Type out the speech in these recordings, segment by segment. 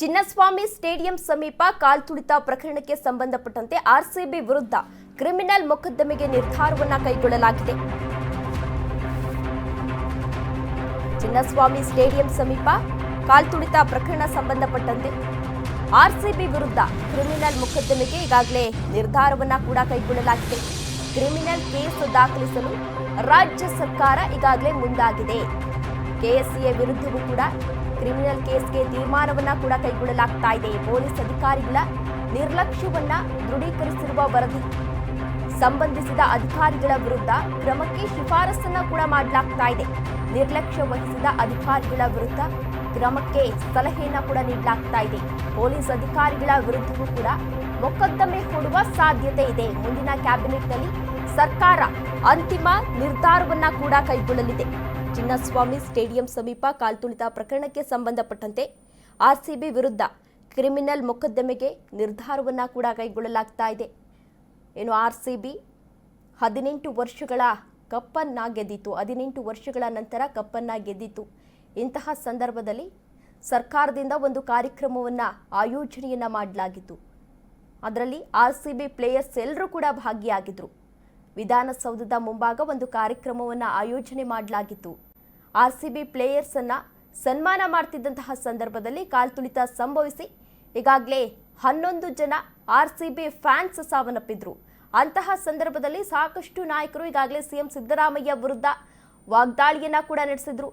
Chinnaswamy stadium ಸಮೀಪ ಕಾಲ್ತುಳಿತ ಪ್ರಕರಣಕ್ಕೆ ಸಂಬಂಧಪಟ್ಟಂತೆ ಆರ್ಸಿಬಿ ವಿರುದ್ಧ ಕ್ರಿಮಿನಲ್ ಮೊಕದ್ದಮೆಗೆ ನಿರ್ಧಾರವನ್ನ ಕೈಗೊಳ್ಳಲಾಗಿದೆ. ಚಿನ್ನಸ್ವಾಮಿ ಸ್ಟೇಡಿಯಂ ಸಮೀಪ ಕಾಲ್ತುಳಿತ ಪ್ರಕರಣ ಸಂಬಂಧಪಟ್ಟಂತೆ ಆರ್ಸಿಬಿ ವಿರುದ್ಧ ಕ್ರಿಮಿನಲ್ ಮೊಕದ್ದಮೆಗೆ ಈಗಾಗಲೇ ನಿರ್ಧಾರವನ್ನ ಕೂಡ ಕೈಗೊಳ್ಳಲಾಗಿದೆ. ಕ್ರಿಮಿನಲ್ ಕೇಸ್ ದಾಖಲಿಸಲು ರಾಜ್ಯ ಸರ್ಕಾರ ಈಗಾಗಲೇ ಮುಂದಾಗಿದೆ. ಕೆಎಸ್ಸಿಎ ವಿರುದ್ಧವೂ ಕೂಡ ಕ್ರಿಮಿನಲ್ ಕೇಸ್ಗೆ ತೀರ್ಮಾನವನ್ನ ಕೂಡ ಕೈಗೊಳ್ಳಲಾಗ್ತಾ ಇದೆ. ಪೊಲೀಸ್ ಅಧಿಕಾರಿಗಳ ನಿರ್ಲಕ್ಷ್ಯವನ್ನ ದೃಢೀಕರಿಸಿರುವ ವರದಿ ಸಂಬಂಧಿಸಿದ ಅಧಿಕಾರಿಗಳ ವಿರುದ್ಧ ಕ್ರಮಕ್ಕೆ ಶಿಫಾರಸನ್ನ ಕೂಡ ಮಾಡಲಾಗ್ತಾ ಇದೆ. ನಿರ್ಲಕ್ಷ್ಯ ವಹಿಸಿದ ಅಧಿಕಾರಿಗಳ ವಿರುದ್ಧ ಕ್ರಮಕ್ಕೆ ಸಲಹೆಯನ್ನ ಕೂಡ ನೀಡಲಾಗ್ತಾ ಇದೆ. ಪೊಲೀಸ್ ಅಧಿಕಾರಿಗಳ ವಿರುದ್ಧವೂ ಕೂಡ ಮೊಕದ್ದಮೆ ಹೂಡುವ ಸಾಧ್ಯತೆ ಇದೆ. ಮುಂದಿನ ಕ್ಯಾಬಿನೆಟ್ನಲ್ಲಿ ಸರ್ಕಾರ ಅಂತಿಮ ನಿರ್ಧಾರವನ್ನ ಕೂಡ ಕೈಗೊಳ್ಳಲಿದೆ. ಚಿನ್ನಸ್ವಾಮಿ ಸ್ಟೇಡಿಯಂ ಸಮೀಪ ಕಾಲ್ತುಳಿತ ಪ್ರಕರಣಕ್ಕೆ ಸಂಬಂಧಪಟ್ಟಂತೆ ಆರ್ಸಿಬಿ ವಿರುದ್ಧ ಕ್ರಿಮಿನಲ್ ಮೊಕದ್ದಮೆಗೆ ನಿರ್ಧಾರವನ್ನ ಕೂಡ ಕೈಗೊಳ್ಳಲಾಗ್ತಾ ಇದೆ. ಏನು ಆರ್ ಸಿ ಬಿ ಹದಿನೆಂಟು ವರ್ಷಗಳ ಕಪ್ಪನ್ನ ಗೆದ್ದಿತು ಹದಿನೆಂಟು ವರ್ಷಗಳ ನಂತರ ಕಪ್ಪನ್ನ ಗೆದ್ದಿತು ಇಂತಹ ಸಂದರ್ಭದಲ್ಲಿ ಸರ್ಕಾರದಿಂದ ಒಂದು ಕಾರ್ಯಕ್ರಮವನ್ನು ಆಯೋಜನೆಯನ್ನ ಮಾಡಲಾಗಿತ್ತು. ಅದರಲ್ಲಿ ಆರ್ ಸಿ ಬಿ ಪ್ಲೇಯರ್ಸ್ ಎಲ್ಲರೂ ಕೂಡ ಭಾಗಿಯಾಗಿದ್ರು. ವಿಧಾನಸೌಧದ ಮುಂಭಾಗ ಒಂದು ಕಾರ್ಯಕ್ರಮವನ್ನು ಆಯೋಜನೆ ಮಾಡಲಾಗಿತ್ತು. ಆರ್ಸಿಬಿ ಪ್ಲೇಯರ್ಸ್ ಅನ್ನ ಸನ್ಮಾನ ಮಾಡ್ತಿದ್ದಂತಹ ಸಂದರ್ಭದಲ್ಲಿ ಕಾಲ್ತುಳಿತ ಸಂಭವಿಸಿ, ಈಗಾಗಲೇ ಹನ್ನೊಂದು ಜನ ಆರ್ಸಿಬಿ ಫ್ಯಾನ್ಸ್ ಸಾವನ್ನಪ್ಪಿದ್ರು. ಅಂತಹ ಸಂದರ್ಭದಲ್ಲಿ ಸಾಕಷ್ಟು ನಾಯಕರು ಈಗಾಗಲೇ ಸಿಎಂ ಸಿದ್ದರಾಮಯ್ಯ ವಿರುದ್ಧ ವಾಗ್ದಾಳಿಯನ್ನ ಕೂಡ ನಡೆಸಿದ್ರು.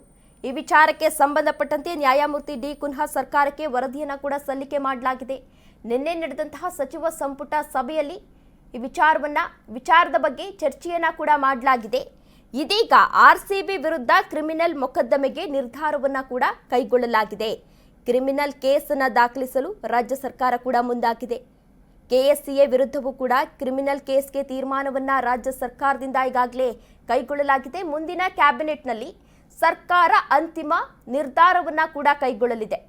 ಈ ವಿಚಾರಕ್ಕೆ ಸಂಬಂಧಪಟ್ಟಂತೆ ನ್ಯಾಯಮೂರ್ತಿ ಡಿ ಕುನ್ಹಾ ಸರ್ಕಾರಕ್ಕೆ ವರದಿಯನ್ನ ಕೂಡ ಸಲ್ಲಿಕೆ ಮಾಡಲಾಗಿದೆ. ನಿನ್ನೆ ನಡೆದಂತಹ ಸಚಿವ ಸಂಪುಟ ಸಭೆಯಲ್ಲಿ ಈ ವಿಚಾರವನ್ನ, ವಿಚಾರದ ಬಗ್ಗೆ ಚರ್ಚೆಯನ್ನ ಕೂಡ ಮಾಡಲಾಗಿದೆ. ಇದೀಗ ಆರ್ಸಿಬಿ ವಿರುದ್ಧ ಕ್ರಿಮಿನಲ್ ಮೊಕದ್ದಮೆಗೆ ನಿರ್ಧಾರವನ್ನ ಕೂಡ ಕೈಗೊಳ್ಳಲಾಗಿದೆ. ಕ್ರಿಮಿನಲ್ ಕೇಸನ್ನು ದಾಖಲಿಸಲು ರಾಜ್ಯ ಸರ್ಕಾರ ಕೂಡ ಮುಂದಾಗಿದೆ. ಕೆಎಸ್ಸಿಎ ವಿರುದ್ಧವೂ ಕೂಡ ಕ್ರಿಮಿನಲ್ ಕೇಸ್ಗೆ ತೀರ್ಮಾನವನ್ನ ರಾಜ್ಯ ಸರ್ಕಾರದಿಂದ ಈಗಾಗಲೇ ಕೈಗೊಳ್ಳಲಾಗಿದೆ. ಮುಂದಿನ ಕ್ಯಾಬಿನೆಟ್ನಲ್ಲಿ ಸರ್ಕಾರ ಅಂತಿಮ ನಿರ್ಧಾರವನ್ನ ಕೂಡ ಕೈಗೊಳ್ಳಲಿದೆ.